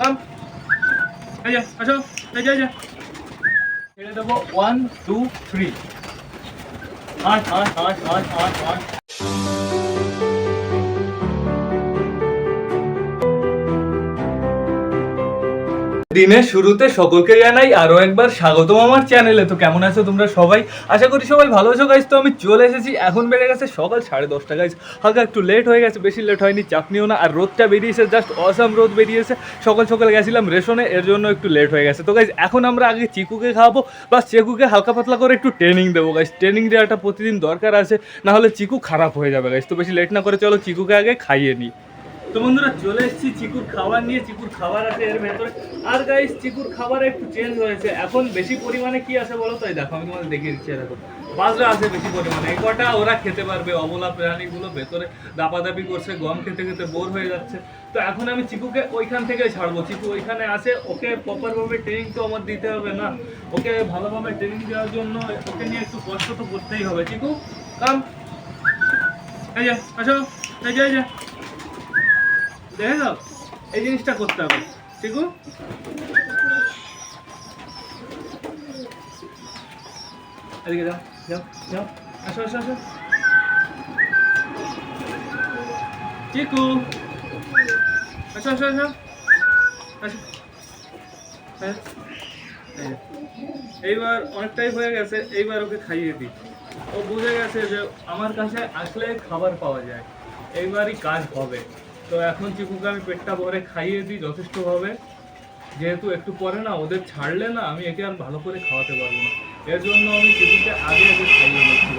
কাম এই যা আসো এই যা এই যা ছেড়ে দেবো ওয়ান টু থ্রি আট আট আট আট আট আট দিনের শুরুতে সকলকে জানাই আরও একবার স্বাগতম আমার চ্যানেলে। তো কেমন আছো তোমরা সবাই? আশা করি সবাই ভালো আছো গাইজ তো আমি চলে এসেছি। এখন বেড়ে গেছে সকাল সাড়ে দশটা গাইজ হালকা একটু লেট হয়ে গেছে, বেশি লেট হয়নি, চাপ নিও না। আর রোদটা বেরিয়েছে জাস্ট অসাম রোদ বেরিয়েছে। সকাল সকাল গেছিলাম রেশনে, এর জন্য একটু লেট হয়ে গেছে। তো গাইজ এখন আমরা আগে চিকুকে খাওয়াবো প্লাস চিকুকে হালকা পাতলা করে একটু ট্রেনিং দেবো গাইজ ট্রেনিং দেওয়াটা প্রতিদিন দরকার আছে না হলে চিকু খারাপ হয়ে যাবে গাইজ তো বেশি লেট না করে চলো চিকুকে আগে খাইয়ে নিই। তো বন্ধুরা, চলে এসেছি চিকুর খাবার নিয়ে। চিকুর খাবার আছে এর ভেতরে। আর গাইস চিকুর খাবার একটু চেঞ্জ হয়েছে। এখন বেশি পরিমাণে কি আছে বলো তো? দেখো, আমি তোমাদের দেখিয়ে দিচ্ছি দেখো বাজরা আছে বেশি পরিমাণে। এই কটা ওরা খেতে পারবে, অবলা প্রাণীগুলো ভেতরে দাপাদাপি করছে, গম খেতে খেতে বোর হয়ে যাচ্ছে। তো এখন আমি চিকুকে ওইখান থেকে ছাড়বো। চিকু ওইখানে আছে, ওকে প্রপারভাবে ট্রেনিং তো আমার দিতে হবে না। ওকে ভালোভাবে ট্রেনিং দেওয়ার জন্য ওকে নিয়ে একটু কষ্ট তো করতেই হবে। চিকু কাম এই যা, আসো। এই যা এই যা। দেখে দাও এই জিনিসটা করতে হবে। ঠিকু এদিকে যাও যাও যাও। আসো আসো আসো। চিকু আসো আসো আসো। আসো। হ্যাঁ। এইবার অনেকটাই হয়ে গেছে, এইবার ওকে খাইয়ে দিই। ও বুঝে গেছে যে আমার কাছে আসলে খাবার পাওয়া যায়, এইবারই কাজ হবে। তো এখন চিকুকে আমি পেটটা ভরে খাইয়ে দিই, যথেষ্টভাবে। যেহেতু একটু পরে না, ওদের ছাড়লে না, আমি একে আর ভালো করে খাওয়াতে পারব না। এর জন্য আমি চিকুকে আগে আগে খাইয়ে নিচ্ছি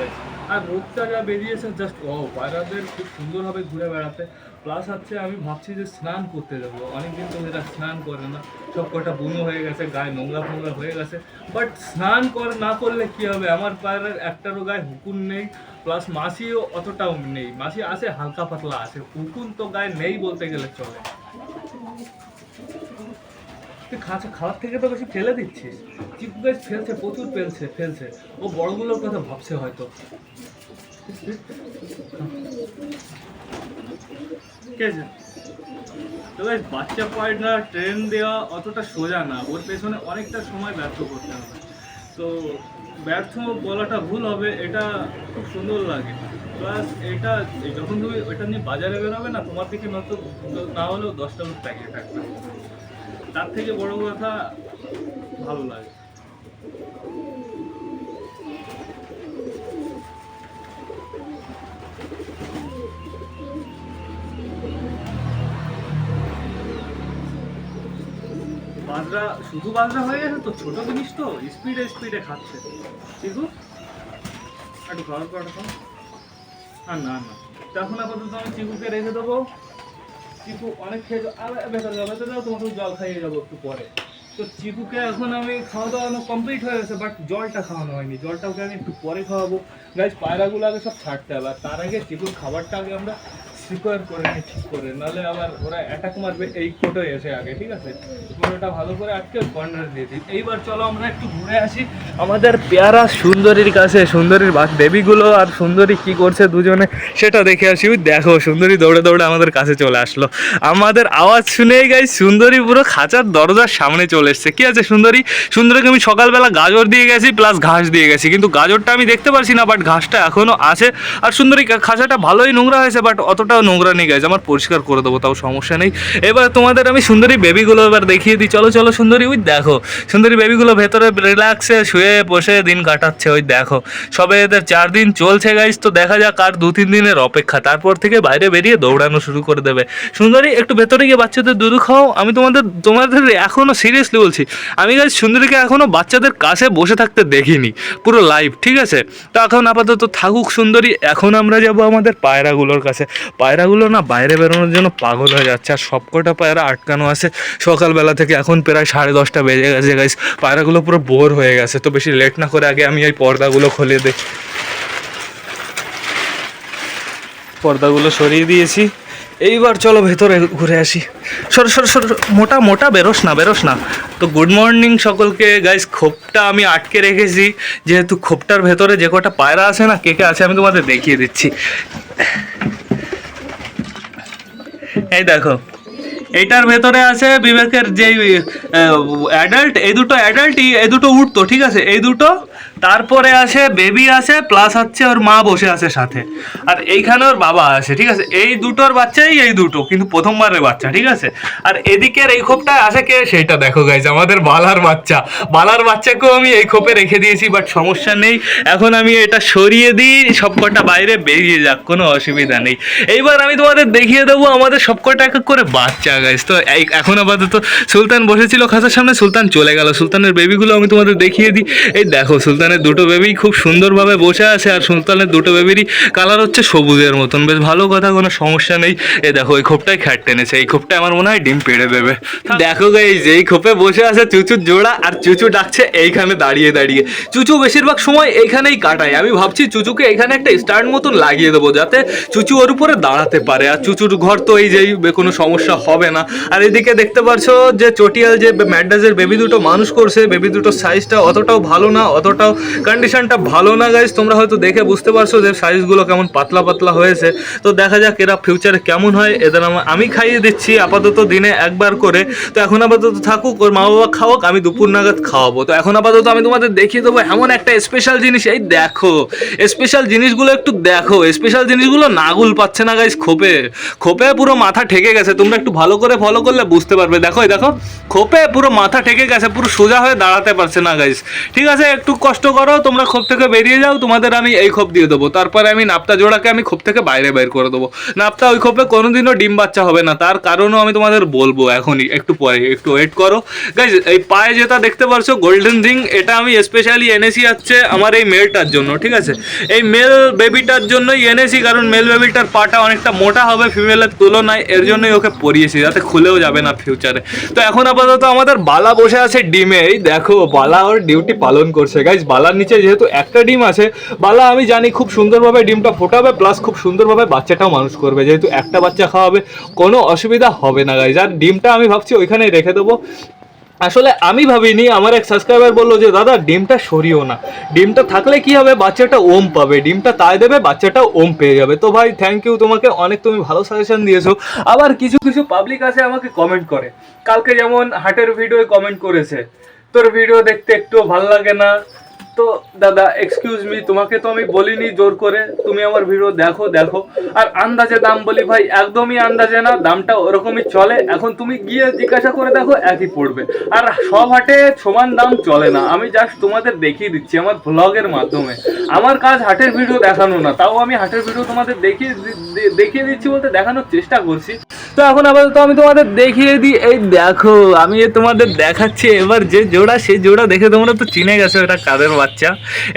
আর রোদটা যা বেরিয়েছে জাস্ট ও পায়রাদের খুব সুন্দরভাবে ঘুরে বেড়াতে। প্লাস হচ্ছে আমি ভাবছি যে স্নান করতে যাব। অনেকদিন তো এরা স্নান করে না। সব কটা বুনো হয়ে গেছে, গায়ে নোংরা ফোংরা হয়ে গেছে। বাট স্নান কর, না করলে কি হবে? আমার পায়রার একটারও গায়ে হুকুন নেই। প্লাস মাসিও অতটাও নেই। মাসি আছে, হালকা পাতলা আছে। হুকুন তো গায়ে নেই বলতে গেলে চলে। তুই খাওয়ার থেকে তো বেশি ফেলে দিচ্ছিস চিকু গাছ ফেলছে, প্রচুর ফেলছে ফেলছে। ও বড়গুলোর কথা ভাবছে হয়তো। তো গাইস বাচ্চা পায়রা ট্রেন দেওয়া অতটা সোজা না। ওর পেছনে অনেকটা সময় ব্যর্থ করতে হবে। তো ব্যর্থ বলাটা ভুল হবে, এটা খুব সুন্দর লাগে। প্লাস এটা, যখন তুমি ওইটা নিয়ে বাজারে বেরোবে না, তোমার থেকে নয়তো, না হলেও দশটা লোক প্যাকেট থাকবে। তার থেকে বড় কথা ভালো লাগে। বাজরা, শুধু বাজরা হয়ে গেছে তো? ছোট জিনিস তো? স্পিডে স্পিডে খাচ্ছে। ঠিকু একটু খাওয়ার পর না না। তখন আপাতত আমি চিকুকে রেখে দেবো। চিকু অনেক খেয়ে আর বেকার যাবে তো তোমাকে জল খাইয়ে যাব একটু পরে। তো চিকুকে এখন আমি খাওয়া দাওয়ানো কমপ্লিট হয়ে গেছে বাট জলটা খাওয়ানো হয়নি। জলটা ওকে আমি একটু পরে খাওয়াবো। গাছ পায়রাগুলো আগে সব ছাড়তে হবে, আর তার আগে চিকুর খাবারটা আগে আমরা সিকিউর করে নিই ঠিক করে। নাহলে আবার ওরা অ্যাটাক মারবে এই কোটোয় এসে আগে, ঠিক আছে? কোটোটা ভালো করে আটকে কর্নার দিয়ে দিই। এইবার চলো আমরা একটু ঘুরে আসি। আমাদের পেয়ারা সুন্দরীর কাছে, সুন্দরীর বাক বেবিগুলো আর সুন্দরী কি করছে দুজনে সেটা দেখে আসি। ওই দেখো, সুন্দরী দৌড়ে দৌড়ে আমাদের কাছে চলে আসলো। আমাদের আওয়াজ শুনেই গাই সুন্দরী পুরো খাঁচার দরজার সামনে চলে এসছে। কি আছে সুন্দরী? সুন্দরীকে আমি সকালবেলা গাজর দিয়ে গেছি প্লাস ঘাস দিয়ে গেছি। কিন্তু গাজরটা আমি দেখতে পারছি না বাট ঘাসটা এখনও আছে। আর সুন্দরী খাঁচাটা ভালোই নোংরা হয়েছে বাট অতটাও নোংরা নেই গেছে আমার পরিষ্কার করে দেবো, তাও সমস্যা নেই। এবার তোমাদের আমি সুন্দরী বেবিগুলো এবার দেখিয়ে দিই। চলো চলো, সুন্দরী, ওই দেখো, সুন্দরী বেবিগুলো ভেতরে রিল্যাক্সে শুয়ে বসে দিন কাটাচ্ছে, ওই দেখো। সবে এদের চার দিন চলছে গাইজ তো দেখা যাক আর দু, তিন দিনের অপেক্ষা। তারপর থেকে বাইরে বেরিয়ে দৌড়ানো শুরু করে দেবে। সুন্দরী, একটু ভেতরে গিয়ে বাচ্চাদের দুধ খাও। আমি তোমাদের তোমাদের এখনও সিরিয়াসলি বলছি, আমি গাইজ সুন্দরীকে এখনও বাচ্চাদের কাছে বসে থাকতে দেখিনি, পুরো লাইভ ঠিক আছে? তো এখন আপাতত থাকুক সুন্দরী, এখন আমরা যাব আমাদের পায়রাগুলোর কাছে। পায়রাগুলো না বাইরে বেরোনোর জন্য পাগল হয়ে যাচ্ছে। আর সবকটা পায়রা আটকানো আছে। সকালবেলা থেকে এখন প্রায় সাড়ে দশটা বেজে গেছে গাইস পায়রাগুলো পুরো বোর হয়ে গেছে। তো বেশি লেট না করে আগে আমি এই পর্দাগুলো খুলে দিই। পর্দাগুলো সরিয়ে দিয়েছি। এইবার চলো ভেতরে ঘুরে আসি। সর সর সর মোটা মোটা, বেরোস না বেরোস না। তো গুড মর্নিং সকলকে গাইস খোপটা আমি আটকে রেখেছি। যেহেতু খোপটার ভেতরে যে কটা পায়রা আছে না, কে কে আছে আমি তোমাদের দেখিয়ে দিচ্ছি। এই দেখো। এটার ভেতরে আছে বিবেকের যে অ্যাডাল্ট এই দুটো অ্যাডাল্টই এই দুটো উঠতো, ঠিক আছে? এই দুটো তারপরে আসে বেবি আছে প্লাস হচ্ছে ওর মা বসে আছে সাথে। আর এইখানে ওর বাবা আছে ঠিক আছে? এই দুটোর বাচ্চাই এই দুটো, কিন্তু প্রথমবারের বাচ্চা, ঠিক আছে? আর এদিকের এই খোপটায় আসে কে? সেইটা দেখো গাইজ আমাদের বালার বাচ্চা। বালার বাচ্চাকেও আমি এই খোপে রেখে দিয়েছি বাট সমস্যা নেই। এখন আমি এটা সরিয়ে দিই, সবকটা বাইরে বেরিয়ে যাক, কোনো অসুবিধা নেই। এইবার আমি তোমাদের দেখিয়ে দেবো আমাদের সবকটা এক এক করে বাচ্চা গাইজ তো এখন আপাতত সুলতান বসেছিল খাসার সামনে, সুলতান চলে গেল। সুলতানের বেবিগুলো আমি তোমাদের দেখিয়ে দিই। এই দেখো সুলতানের দুটো বেবি খুব সুন্দরভাবে বসে আছে আর সুলতানের দুটো বেবিরই কালার হচ্ছে সবুজের মতন। বেশ ভালো কথা কোনো সমস্যা নেই। এ দেখো এই খোপটাই খ্যাট টেনেছে। এই খোপটা আমার মনে হয় ডিম পেড়ে দেবে। দেখো গাইজ যেই খোপে বসে আছে চুচুর জোড়া আর চুচু ডাকছে এইখানে দাঁড়িয়ে দাঁড়িয়ে। চুচু বেশিরভাগ সময় এইখানেই কাটায়। আমি ভাবছি চুচুকে এখানে একটা স্টার্ট মতন লাগিয়ে দেবো যাতে চুচু ওর উপরে দাঁড়াতে পারে। আর চুচুর ঘর তো এই যেই কোনো সমস্যা হবে না। আর এদিকে দেখতে পারছ যে চটিয়াল যে ম্যাডাজের বেবি দুটো মানুষ করছে। বেবি দুটোর সাইজটা অতটাও ভালো না অতটাও কন্ডিশনটা ভালো না গাইজ তোমরা হয়তো দেখে বুঝতে পারছ যে সাইজগুলো কেমন পাতলা পাতলা হয়েছে। তো দেখা যাক এরা ফিউচারে কেমন হয়। এদের আমি খাইয়ে দিচ্ছি আপাতত দিনে একবার করে। তো এখন আপাতত থাকুক, ওর মা বাবা খাওয়াক আমি দুপুর নাগাদ খাওয়াবো। তো এখন আপাতত আমি তোমাদের দেখিয়ে দেবো এমন একটা স্পেশাল জিনিস। এই দেখো স্পেশাল জিনিসগুলো একটু দেখো। স্পেশাল জিনিসগুলো নাগুল পাচ্ছে না গাইজ খোপে। খোপে পুরো মাথা ঠেকে গেছে। তোমরা একটু ভালো করে ফলো করলে বুঝতে পারবে। দেখো দেখো, খোপে পুরো মাথা ঠেকে গেছে। পুরো সোজা হয়ে দাঁড়াতে পারছে না গাইজ ঠিক আছে? একটু কষ্ট করো, তোমরা খোপ থেকে বেরিয়ে যাও, তোমাদের আমি এই খোপ দিয়ে দেবো। তারপরে আমি নাপ্তা জোড়াকে আমি খোপ থেকে বাইরে বের করে দেবো। নাপ্তা ওই খোপে কোনোদিনও ডিম বাচ্চা হবে না, তার কারণও আমি তোমাদের বলব এখনই, একটু পরে, একটু ওয়েট করো। গাইজ এই পায়ে যেটা দেখতে পারছ গোল্ডেন রিং এটা আমি স্পেশালি এনেছি হচ্ছে আমার এই মেলটার জন্য, ঠিক আছে? এই মেল বেবিটার জন্যই এনেছি, কারণ মেল বেবিটার পাটা অনেকটা মোটা হবে ফিমেলের তুলনায়, এর জন্যই ওকে পরিয়েছি, যাতে খুলেও যাবে না ফিউচারে তো এখন আপাতত আমাদের বালা বসে আছে ডিমে, এই দেখো, বালা ওর ডিউটি পালন করছে। গাইজ বালার নিচে যেহেতু একটা ডিম আছে, বালা আমি জানি খুব সুন্দরভাবে ডিমটা ফোটাবে প্লাস খুব সুন্দরভাবে বাচ্চাটাও মানুষ করবে। যেহেতু একটা বাচ্চা খাওয়াবে, কোনো অসুবিধা হবে না গাইজ আর ডিমটা আমি ভাবছি ওইখানেই রেখে দেবো। আসলে আমি ভাবিনি, আমার এক সাবস্ক্রাইবার বলল যে, দাদা, ডিমটা সরিও না। ডিমটা থাকলে কি হবে? বাচ্চাটা ওম পাবে। ডিমটা তাই দেবে, বাচ্চাটা ওম পেয়ে যাবে। তো ভাই থ্যাংক ইউ তোমাকে। অনেক তুমি ভালো সাজেশন দিয়েছ। আবার কিছু কিছু পাবলিক আছে, আমাকে কমেন্ট করে। কালকে যেমন হাটের ভিডিও কমেন্ট করেছে। তোর ভিডিও দেখতে একটু ভালো লাগে না। তো দাদা এক্সকিউজ মি তোমাকে তো আমি বলিনি জোর করে। তুমি আমার ভিডিও দেখো দেখো। আর আন্দাজে দাম বলি ভাই, একদমই আন্দাজে না, দামটা ওরকমই চলে। এখন তুমি গিয়ে জিজ্ঞাসা করে দেখো, একই পড়বে। আর সব হাটে সমান দাম চলে না। আমি জাস্ট তোমাদের দেখিয়ে দিচ্ছি আমার ব্লগের মাধ্যমে। আমার কাজ হাটের ভিডিও দেখানো না, তাও আমি হাটের ভিডিও তোমাদের দেখিয়ে দেখিয়ে দিচ্ছি বলতে দেখানোর চেষ্টা করছি। তো এখন আপাতত আমি তোমাদের দেখিয়ে দিই, এই দেখো, আমি তোমাদের দেখাচ্ছি, এবার যে জোড়া, সেই জোড়া দেখে তোমরা তো চিনে গেছো এটা কাদের বাচ্চা।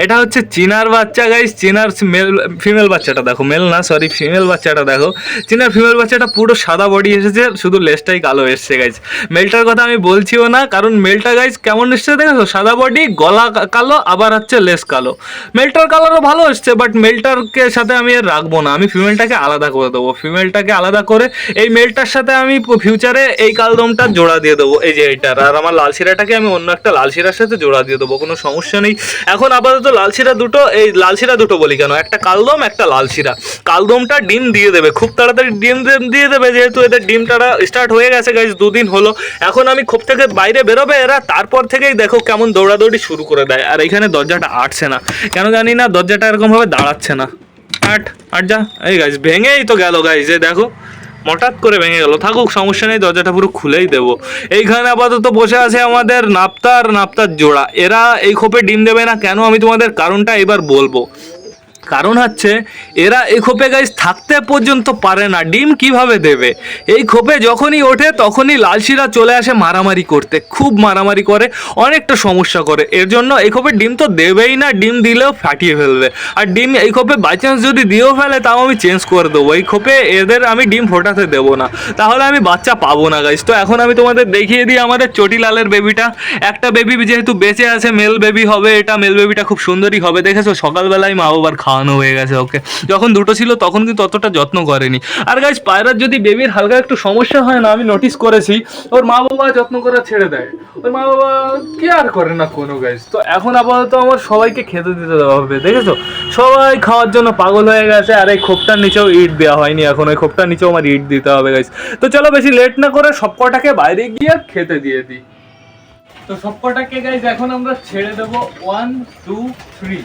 এটা হচ্ছে চিনার বাচ্চা গাইস চিনার মেল ফিমেল বাচ্চাটা দেখো। মেল না সরি ফিমেল বাচ্চাটা দেখো। চিনার ফিমেল বাচ্চাটা পুরো সাদা বডি এসেছে, শুধু লেসটাই কালো এসছে গাইস মেলটার কথা আমি বলছিও না, কারণ মেলটা গাইস কেমন এসছে দেখেছ সাদা বডি গলা কালো, আবার হচ্ছে লেস কালো। মেলটার কালারও ভালো এসছে বাট মেলটারকে সাথে আমি আর রাখব না। আমি ফিমেলটাকে আলাদা করে দেবো। ফিমেলটাকে আলাদা করে এই মেলটার সাথে আমি ফিউচারে এই কালদমটা জোড়া দিয়ে দেবো। এই যে এইটার। আর আমার লাল শিরাটাকে আমি অন্য একটা লাল শিরার সাথে জোড়া দিয়ে দেবো। কোনো সমস্যা নেই। এখন আপাতত লাল শিরা দুটো, এই লাল শিরা দুটো বলি কেন? একটা কালদম, একটা লাল শিরা। কালদমটা ডিম দিয়ে দেবে, খুব তাড়াতাড়ি ডিম দিয়ে দেবে যেহেতু এদের ডিমটা স্টার্ট হয়ে গেছে গাইজ দুদিন হলো। এখন আমি খোপ থেকে বাইরে বেরোবে এরা, তারপর থেকেই দেখো কেমন দৌড়াদৌড়ি শুরু করে দেয়। আর এখানে দরজাটা আটছে না। কেন জানি না, দরজাটা এরকমভাবে দাঁড়াচ্ছে না। আট আট যা, এই গাইজ ভেঙেই তো গেল গাইজ দেখো। হঠাৎ করে ভেঙে গেল। থাকুক, সমস্যা নেই, দরজাটা পুরো খুলেই দেবো। এইখানে আপাতত বসে আছে আমাদের নাপতার নাপতার জোড়া। এরা এই খোপে ডিম দেবে না কেন? আমি তোমাদের কারণটা এবার বলব। কারণ হচ্ছে, এরা এই খোপে গাইজ থাকতে পর্যন্ত পারে না। ডিম কীভাবে দেবে? এই খোপে যখনই ওঠে, তখনই লালশিরা চলে আসে মারামারি করতে। খুব মারামারি করে, অনেকটা সমস্যা করে। এর জন্য এই খোপে ডিম তো দেবেই না, ডিম দিলেও ফাটিয়ে ফেলবে। আর ডিম এই খোপে বাই চান্স যদি দিয়েও ফেলে, তাও আমি চেঞ্জ করে দেবো। এই খোপে এদের আমি ডিম ফোটাতে দেবো না। তাহলে আমি বাচ্চা পাবো না গাইজ তো এখন আমি তোমাদের দেখিয়ে দিই আমাদের চটিলালের বেবিটা একটা বেবি যেহেতু বেঁচে আছে মেল বেবি হবে এটা। মেল বেবিটা খুব সুন্দরই হবে। দেখেছ? সকালবেলায় মা বাবার খাওয়া খাওয়ানো হয়ে গেছে ওকে যখন দুটো ছিল তখন কিন্তু অতটা যত্ন করেনি। আর গাইজ পায়রার যদি বেবির হালকা একটু সমস্যা হয় না, আমি নোটিস করেছি, ওর মা বাবা যত্ন করা ছেড়ে দেয়। ওর মা বাবা কেয়ার করে না কোনো গাইজ তো এখন আপাতত আমার সবাইকে খেতে দিতে দেওয়া হবে, দেখেছ? সবাই খাওয়ার জন্য পাগল হয়ে গেছে, আর এই খোপটার নিচেও ইট দেওয়া হয়নি এখন, ওই খোপটার নিচেও আমার ইট দিতে হবে গাইজ তো চলো বেশি লেট না করে সব কটাকে বাইরে গিয়ে খেতে দিয়ে দিই। তো সব কটাকে গাইজ এখন আমরা ছেড়ে দেবো। ওয়ান টু থ্রি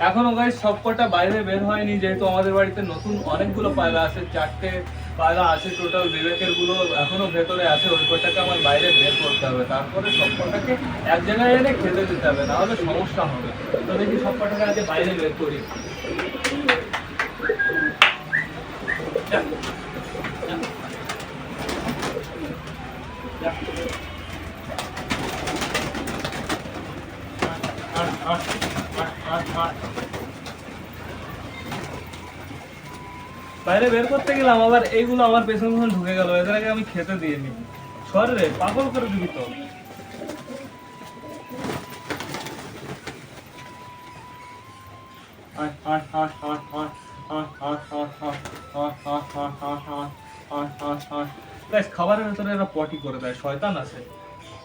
এখনও গাইজ সবকটা বাইরে বের হয়নি যেহেতু আমাদের বাড়িতে নতুন অনেকগুলো পায়রা আছে চারটে পায়রা আছে টোটাল বিবেকেরগুলো এখনও ভেতরে আছে ওই কটাকে আমার বাইরে বের করতে হবে তারপরে সবকটাকে এক জায়গায় এনে খেতে দিতে হবে নাহলে সমস্যা হবে তো দেখি সবকটাকে আগে বাইরে বের করি। আট, আট, আট, আট, আট। বাইরে বের করতে গেলাম আবার এইগুলো আমার পেছন পেছন ঢুকে গেল এদের আগে আমি খেতে দিয়ে নি সর রে পাগল করে দিবি তো খাবারের ভেতরে এরা পটি করে দেয় শয়তান আছে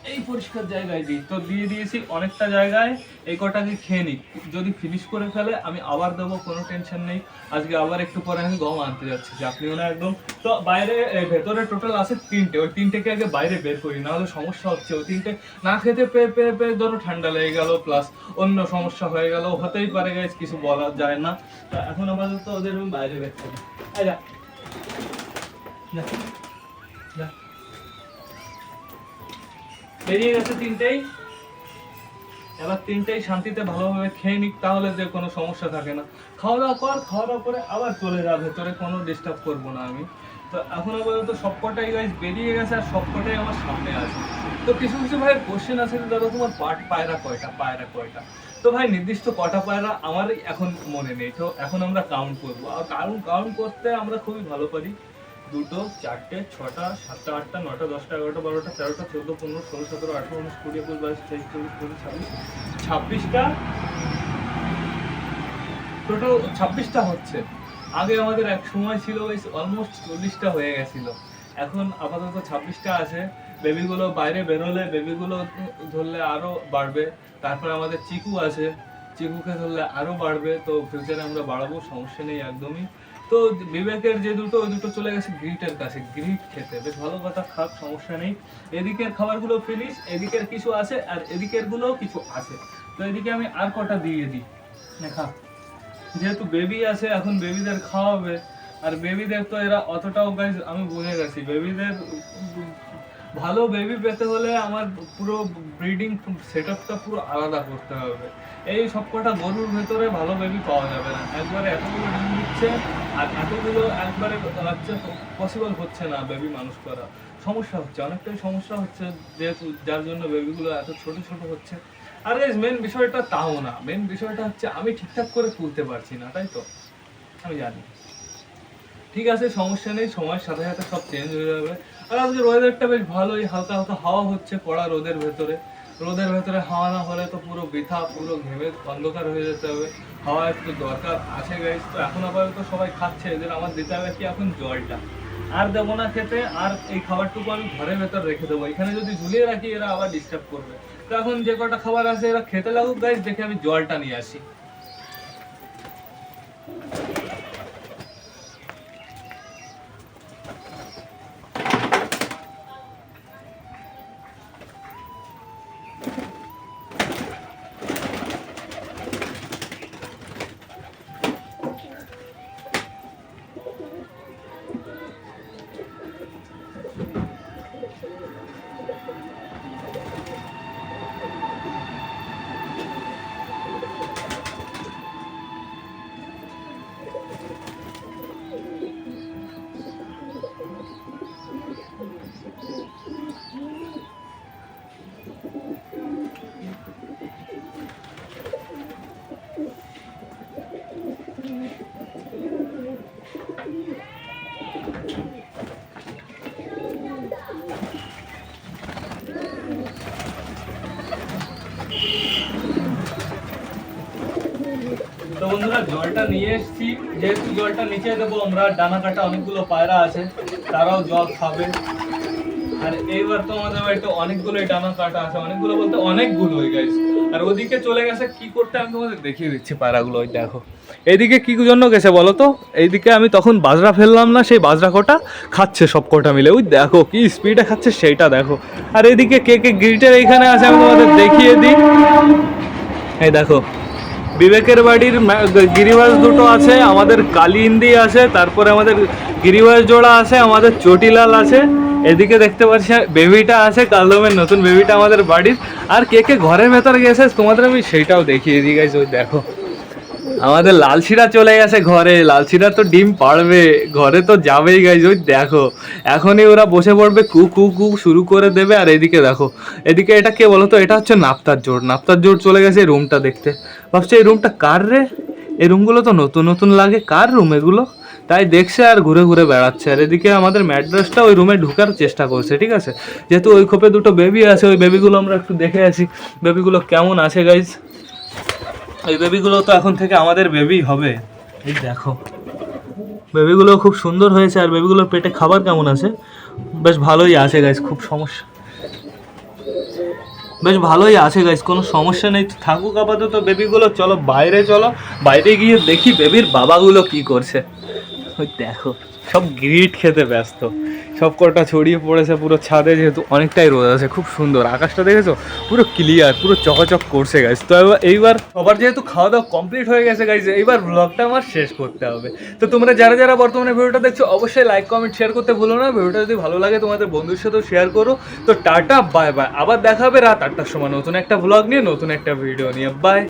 এই পরিষ্কার জায়গায় দিই। তো দিয়ে দিয়েছি অনেকটা জায়গায়, এই কটাকে খেয়ে নিই। যদি ফিনিশ করে ফেলে, আমি আবার দেবো, কোনো টেনশন নেই। আজকে আবার একটু পরে আমি গম আনতে যাচ্ছি, যে আপনিও না একদম। তো বাইরে ভেতরে টোটাল আছে তিনটে। ওই তিনটেকে আগে বাইরে বের করি না হলে সমস্যা হচ্ছে। ওই তিনটে না খেতে পেয়ে পেয়ে পেয়ে ধরো ঠান্ডা লেগে গেল প্লাস অন্য সমস্যা হয়ে গেল, হতেই পারে গাইজ কিছু বলা যায় না। তো এখন আপাতত ওদের আমি বাইরে বের করি। যা। যা। বেরিয়ে গেছে তিনটেই। এবার তিনটেই শান্তিতে ভালোভাবে খেয়ে নিক, তাহলে যে কোনো সমস্যা থাকে না। খাওয়া দাওয়া কর খাওয়া দাওয়া করে আবার চলে যা, ভেতরে কোনো ডিস্টার্ব করব না আমি। তো এখন আপাতত সবকটাই গাইজ বেরিয়ে গেছে আর সবকটাই আমার সামনে আছে। তো কিছু কিছু ভাই কোশ্চেন আছে যে, দাদা, তোমার পাট পায়রা কয়টা? পায়রা কয়টা? তো ভাই, নির্দিষ্ট কটা পায়রা আমার এখন মনে নেই। তো এখন আমরা কাউন্ট করব। আর কারণ কাউন্ট করতে আমরা খুবই ভালো পারি। দুটো, চারটে, ছটা, সাতটা, আটটা, নটা, দশটা, এগারোটা, বারোটা, তেরোটা, চোদ্দ, পনেরো, ষোলো, সতেরো, আঠেরো, উনিশ, কুড়ি, একুশ, বাইশ, তেইশ, চব্বিশ, পঁচিশ, ছাব্বিশ, ছাব্বিশটা? টোটাল ছাব্বিশটা হচ্ছে। আগে আমাদের এক সময় ছিল অলমোস্ট চল্লিশটা হয়ে গেছিল। এখন আপাতত ছাব্বিশটা আছে। বেবিগুলো বাইরে বেরোলে বেবিগুলো ধরলে আরও বাড়বে। তারপরে আমাদের চিকু আছে। চিকুকে ধরলে আরও বাড়বে। তো ফিউচারে আমরা বাড়াবো, সমস্যা নেই একদমই। তো বিবেকের যে দুটো, ওই দুটো চলে গেছে গ্রিটের কাছে। গ্রিট খেতে। বেশ ভালো কথা, খাক, সমস্যা নেই। এদিকের খাবারগুলো ফিনিশ এদিকের কিছু আছে, আর এদিকেরগুলো কিছু আছে। তো এদিকে আমি আর কটা দিয়ে দিই। দেখা যেহেতু বেবি আছে, এখন বেবিদের খাওয়াবে। আর বেবিদের তো এরা অতটাও গাইজ আমি বুঝে গেছি। বেবিদের ভালো বেবি পেতে হলে আমার পুরো ব্রিডিং সেট আপটা পুরো আলাদা করতে হবে। এই সবকটা গরুর ভেতরে ভালো বেবি পাওয়া যাবে না। একবারে এতগুলো দিচ্ছে আর এতগুলো একবারে হচ্ছে পসিবল হচ্ছে না বেবি মানুষ করা। সমস্যা হচ্ছে, অনেকটাই সমস্যা হচ্ছে, যেহেতু যার জন্য বেবিগুলো এত ছোট ছোট হচ্ছে। আর মেন বিষয়টা তাও না। মেন বিষয়টা হচ্ছে, আমি ঠিকঠাক করে তুলতে পারছি না, তাই তো? আমি জানি। ঠিক আছে, সমস্যা নেই, সময়ের সাথে সাথে সব চেঞ্জ হয়ে যাবে। আর আজকে ওয়েদারটা বেশ ভালোই, হালকা হালকা হাওয়া হচ্ছে, কড়া রোদের ভেতরে। রোদের ভেতরে হাওয়া না হলে তো পুরো বৃথা, পুরো ঘেমে অন্ধকার হয়ে যেতে হবে। হাওয়া একটু দরকার আছে গাইজ তো এখন আপাতত সবাই খাচ্ছে, এদের আমার দিতে হবে কি এখন জলটা। আর দেবো না খেতে, আর এই খাবারটুকু আমি ঘরের ভেতর রেখে দেবো। এখানে যদি ঝুলিয়ে রাখি, এরা আবার ডিস্টার্ব করবে। তো এখন যে কটা খাবার আছে, এরা খেতে লাগুক গাইজ দেখে আমি জলটা নিয়ে আসি। জলটা নিয়ে এসেছি। যেহেতু জলটা নিচে দেবো, আমরা ডানা কাটা অনেকগুলো পায়রা আছে, তারাও জল খাবে। আর এইবার তো আমাদের বাড়িতে অনেকগুলো ডানা কাটা আছে, অনেকগুলো বলতে অনেকগুলো হয়ে গেছে আর ওদিকে চলে গেছে, কি করতে আমি তোমাদের দেখিয়ে দিচ্ছি পায়রাগুলো, ওই দেখো। এইদিকে কি জন্য গেছে বলো তো? এইদিকে আমি তখন বাজরা ফেললাম না, সেই বাজরা কটা খাচ্ছে সব কটা মিলে। ওই দেখো, কি স্পিডে খাচ্ছে সেইটা দেখো। আর এদিকে কে কে গ্রিটের এইখানে আছে আমি তোমাদের দেখিয়ে দিই। এই দেখো বিবেকের বাড়ির গিরিবাস দুটো আছে, আমাদের কালিন্দি আছে, তারপরে আমাদের গিরিবাস জোড়া আছে, আমাদের চটিলাল আছে। এদিকে দেখতে পাচ্ছি বেবিটা আছে, কালদমের নতুন বেবিটা আমাদের বাড়ির। আর কে কে ঘরের ভেতর গেছে তোমাদের আমি সেইটাও দেখি এদিকে দেখো। আমাদের লালশিরা চলে গেছে ঘরে। লালশিরা তো ডিম পাড়বে। ঘরে তো যাবেই গাইজ ওই দেখো। এখনই ওরা বসে পড়বে, কু কু কু শুরু করে দেবে। আর এদিকে দেখো, এদিকে এটা কে বলো তো এটা হচ্ছে নাপ্তার জোর নাপ্তার জোর চলে গেছে এই রুমটা দেখতে। ভাবছি এই রুমটা কার রে? এই রুমগুলো তো নতুন নতুন লাগে। কার রুম এগুলো? তাই দেখছে আর ঘুরে ঘুরে বেড়াচ্ছে। আর এদিকে আমাদের ম্যাড্রেসটা ওই রুমে ঢুকার চেষ্টা করছে, ঠিক আছে? যেহেতু ওই খোপে দুটো বেবি আছে, ওই বেবিগুলো আমরা একটু দেখে আছি বেবিগুলো কেমন আছে গাইজ এই বেবিগুলো তো এখন থেকে আমাদের বেবি হবে। এই দেখো। বেবিগুলো খুব সুন্দর হয়েছে, আর বেবিগুলোর পেটে খাবার কেমন আছে? বেশ ভালোই আছে গাইজ খুব সমস্যা। বেশ ভালোই আছে গাইজ কোনো সমস্যা নেই। থাকুক আপাতত বেবিগুলো, চলো বাইরে চলো। বাইরে গিয়ে দেখি বেবির বাবাগুলো কি করছে। ওই দেখো, সব গ্রিট খেতে ব্যস্ত। সব কটা ছড়িয়ে পড়েছে পুরো ছাদে, যেহেতু অনেকটাই রোদ আছে, খুব সুন্দর। আকাশটা দেখেছ? পুরো ক্লিয়ার পুরো চকাচক করছে গাইজ তো এইবার সবার যেহেতু খাওয়া দাওয়া কমপ্লিট হয়ে গেছে গাইজ এইবার ব্লগটা আমার শেষ করতে হবে। তো তোমরা যারা যারা বর্তমানে ভিডিওটা দেখছ, অবশ্যই লাইক কমেন্ট শেয়ার করতে ভুলো না। ভিডিওটা যদি ভালো লাগে, তোমাদের বন্ধুর সাথেও শেয়ার করো। তো টাটা বাই বাই আবার দেখা হবে রাত আটটার সময় নতুন একটা ব্লগ নিয়ে, নতুন একটা ভিডিও নিয়ে। বাই